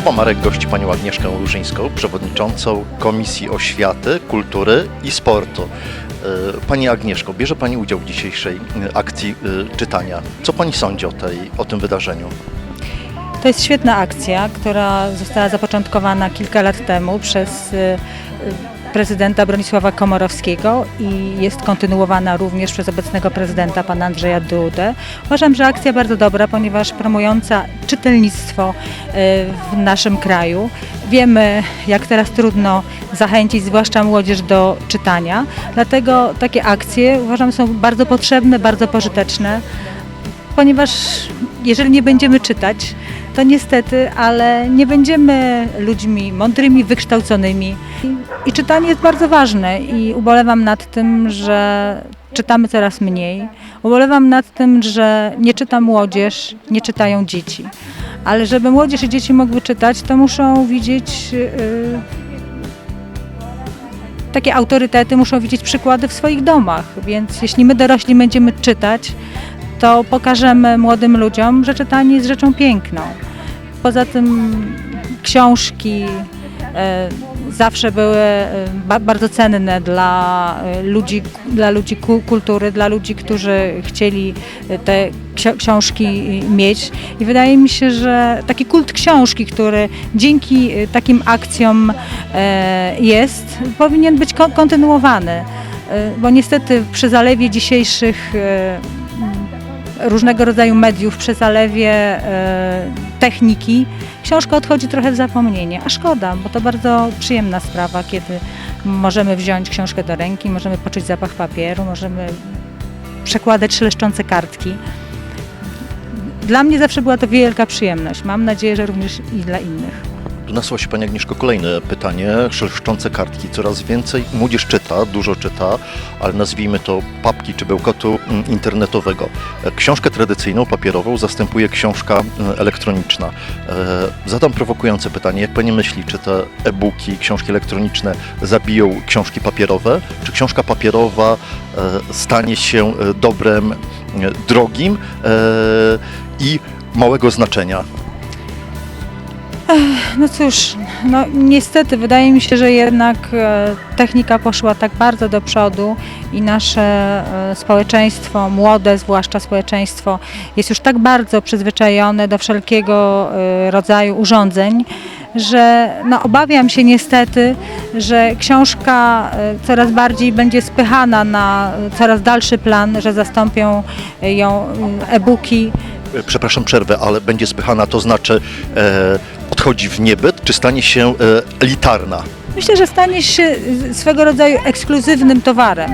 Tuba Marek gości panią Agnieszkę Łużyńską, przewodniczącą Komisji Oświaty, Kultury i Sportu. E, Pani Agnieszko, bierze Pani udział w dzisiejszej e, akcji e, czytania. Co Pani sądzi o, tej, o tym wydarzeniu? To jest świetna akcja, która została zapoczątkowana kilka lat temu przez prezydenta Bronisława Komorowskiego i jest kontynuowana również przez obecnego prezydenta pana Andrzeja Dudę. Uważam, że akcja bardzo dobra, ponieważ promująca czytelnictwo y, w naszym kraju. Wiemy, jak teraz trudno zachęcić zwłaszcza młodzież do czytania, dlatego takie akcje uważam są bardzo potrzebne, bardzo pożyteczne ponieważ jeżeli nie będziemy czytać, to niestety, ale nie będziemy ludźmi mądrymi, wykształconymi. I, I czytanie jest bardzo ważne i ubolewam nad tym, że czytamy coraz mniej. Ubolewam nad tym, że nie czyta młodzież, nie czytają dzieci. Ale żeby młodzież i dzieci mogły czytać, to muszą widzieć yy, takie autorytety, muszą widzieć przykłady w swoich domach. Więc jeśli my dorośli będziemy czytać, to pokażemy młodym ludziom, że czytanie jest rzeczą piękną. Poza tym książki e, zawsze były e, ba, bardzo cenne dla e, ludzi, dla ludzi ku- kultury, dla ludzi, którzy chcieli te książki mieć. I wydaje mi się, że taki kult książki, który dzięki takim akcjom jest, powinien być ko- kontynuowany. Bo niestety przy zalewie dzisiejszych różnego rodzaju mediów przy zalewie e, techniki, książka odchodzi trochę w zapomnienie, a szkoda, bo to bardzo przyjemna sprawa, kiedy możemy wziąć książkę do ręki, możemy poczuć zapach papieru, możemy przekładać szeleszczące kartki. Dla mnie zawsze była to wielka przyjemność. Mam nadzieję, że również i dla innych. Tu nasuwa się Pani Agnieszko kolejne pytanie, szeleszczące kartki. Coraz więcej młodzież czyta, dużo czyta, ale nazwijmy to papki czy bełkotu mm, internetowego. E, Książkę tradycyjną, papierową zastępuje książka mm, elektroniczna. E, Zadam prowokujące pytanie, jak Pani myśli, czy te e-booki, książki elektroniczne zabiją książki papierowe, czy książka papierowa e, stanie się e, dobrem e, drogim e, i małego znaczenia? No cóż, no niestety wydaje mi się, że jednak e, technika poszła tak bardzo do przodu i nasze e, społeczeństwo, młode zwłaszcza społeczeństwo, jest już tak bardzo przyzwyczajone do wszelkiego e, rodzaju urządzeń, że no, obawiam się niestety, że książka coraz bardziej będzie spychana na coraz dalszy plan, że zastąpią ją e-booki, Przepraszam, przerwę, ale będzie spychana, to znaczy e, odchodzi w niebyt, czy stanie się e, elitarna? Myślę, że stanie się swego rodzaju ekskluzywnym towarem.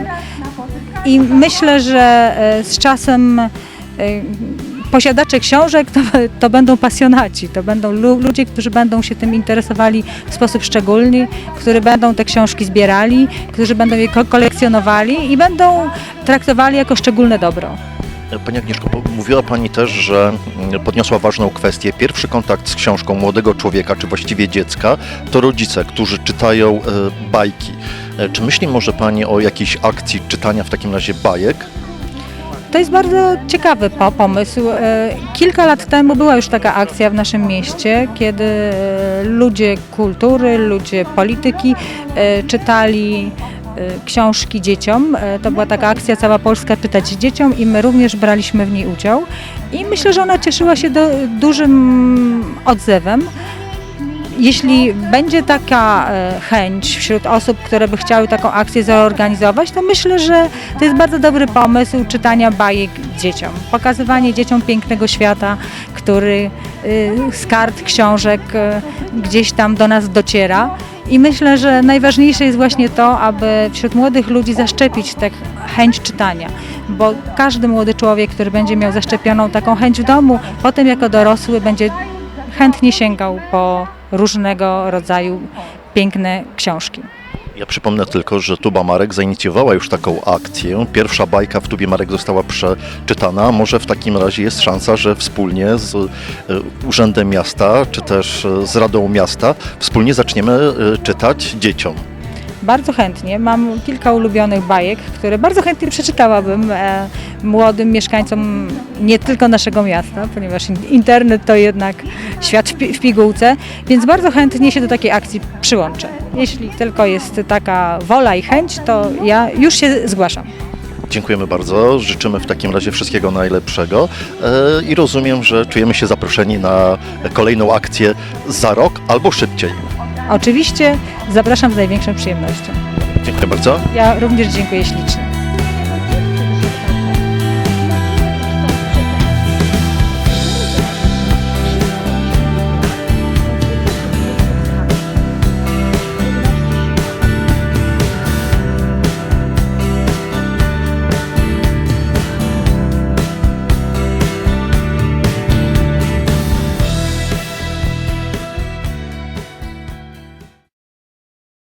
I myślę, że e, z czasem e, posiadacze książek to, to będą pasjonaci, to będą lu- ludzie, którzy będą się tym interesowali w sposób szczególny, którzy będą te książki zbierali, którzy będą je ko- kolekcjonowali i będą traktowali jako szczególne dobro. E, Pani Agnieszko, mówiła Pani też, że mm, podniosła ważną kwestię. Pierwszy kontakt z książką młodego człowieka, czy właściwie dziecka, to rodzice, którzy czytają e, bajki. E, Czy myśli może Pani o jakiejś akcji czytania w takim razie bajek? To jest bardzo ciekawy po- pomysł. Kilka lat temu była już taka akcja w naszym mieście, kiedy ludzie kultury, ludzie polityki czytali książki dzieciom. E, To była taka akcja Cała Polska czytać dzieciom i my również braliśmy w niej udział. I myślę, że ona cieszyła się do, dużym odzewem. Jeśli będzie taka e, chęć wśród osób, które by chciały taką akcję zorganizować, to myślę, że to jest bardzo dobry pomysł czytania bajek dzieciom. Pokazywanie dzieciom pięknego świata, który y, z kart, książek y, gdzieś tam do nas dociera. I myślę, że najważniejsze jest właśnie to, aby wśród młodych ludzi zaszczepić tę chęć czytania, bo każdy młody człowiek, który będzie miał zaszczepioną taką chęć w domu, potem jako dorosły będzie chętnie sięgał po różnego rodzaju piękne książki. Ja przypomnę tylko, że Tuba Marek zainicjowała już taką akcję. Pierwsza bajka w Tubie Marek została przeczytana. Może w takim razie jest szansa, że wspólnie z e, Urzędem Miasta, czy też e, z Radą Miasta, wspólnie zaczniemy e, czytać dzieciom. Bardzo chętnie. Mam kilka ulubionych bajek, które bardzo chętnie przeczytałabym e, młodym mieszkańcom nie tylko naszego miasta, ponieważ in- internet to jednak świat w pigułce, więc bardzo chętnie się do takiej akcji przyłączę. Jeśli tylko jest taka wola i chęć, to ja już się zgłaszam. Dziękujemy bardzo. Życzymy w takim razie wszystkiego najlepszego e, i rozumiem, że czujemy się zaproszeni na kolejną akcję za rok albo szybciej. Oczywiście zapraszam z największą przyjemnością. Dziękuję bardzo. Ja również dziękuję ślicznie.